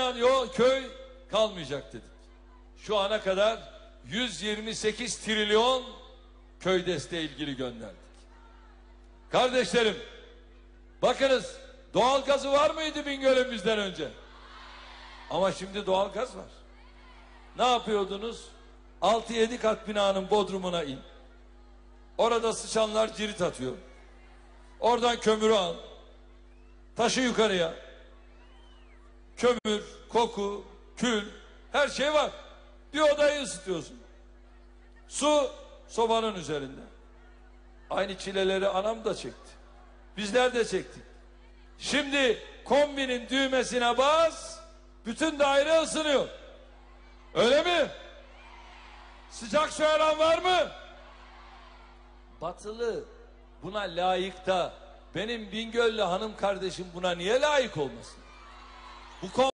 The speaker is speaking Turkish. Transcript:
olmayan köy kalmayacak dedik. Şu ana kadar 128 trilyon köy desteği ilgili gönderdik. Kardeşlerim, bakınız doğal gazı var mıydı Bingöl'ün bizden önce? Ama şimdi doğal gaz var. Ne yapıyordunuz? 6-7 kat binanın bodrumuna in. Orada sıçanlar cirit atıyor. Oradan kömürü al. Taşı yukarıya. Kömür, koku, kül, her şey var. Bir odayı ısıtıyorsun. Su sobanın üzerinde. Aynı çileleri anam da çekti. Bizler de çektik. Şimdi kombinin düğmesine bas, bütün daire ısınıyor. Öyle mi? Sıcak su alan var mı? Batılı buna layık da benim Bingöllü hanım kardeşim buna niye layık olmasın? 무거운